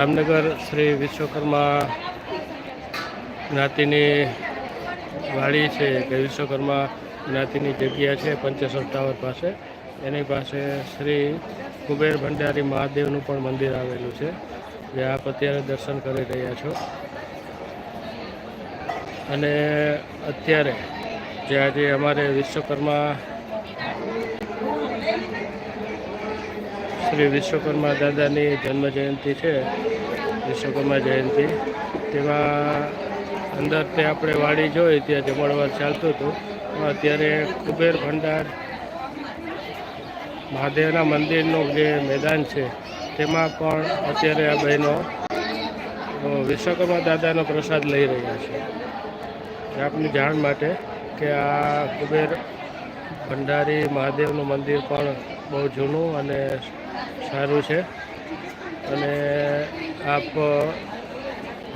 જામનગર શ્રી વિશ્વકર્મા જ્ઞાતિની વાડી છે, કે વિશ્વકર્મા જ્ઞાતિની જગ્યા છે પંચેશ્વર ટાવર પાસે. એની પાસે શ્રી કુબેર ભંડારી મહાદેવનું પણ મંદિર આવેલું છે, જે આપ અત્યારે દર્શન કરી રહ્યા છો. અને અત્યારે જે આજે અમારે વિશ્વકર્મા શ્રી વિશ્વકર્મા દાદાની જન્મ જયંતિ છે, વિશ્વકર્મા જયંતિ. તેમાં અંદર તે આપણે વાડી જોઈ, ત્યાં જમણવાર ચાલતું હતું. અત્યારે કુબેર ભંડાર મહાદેવના મંદિરનું જે મેદાન છે, તેમાં પણ અત્યારે આ બહેનો વિશ્વકર્મા દાદાનો પ્રસાદ લઈ રહ્યા છે. આપની જાણ માટે કે આ કુબેર ભંડારી મહાદેવનું મંદિર પણ બહુ જૂનું અને સારું છે. અને આપ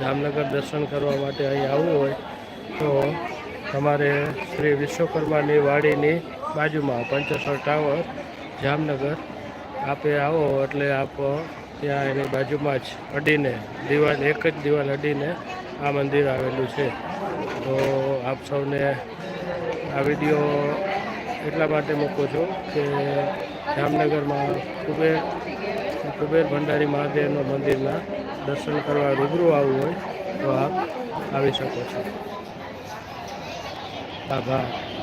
જામનગર દર્શન કરવા માટે અહીં આવવું હોય તો તમારે શ્રી વિશ્વકર્માની વાડીની બાજુમાં પંચસર ટાવર જામનગર આપે આવો એટલે આપ ત્યાં એની બાજુમાં જ અડીને, દિવાલ, એક જ દિવાલ અડીને આ મંદિર આવેલું છે. તો આપ સૌને આ વીડિયો એટલા માટે મૂકું છું કે જામનગરમાં કુબેર કુબેર ભંડારી મહાદેવના મંદિરના દર્શન કરવા રૂબરૂ આવવું હોય તો આપ આવી શકો છો. આભાર.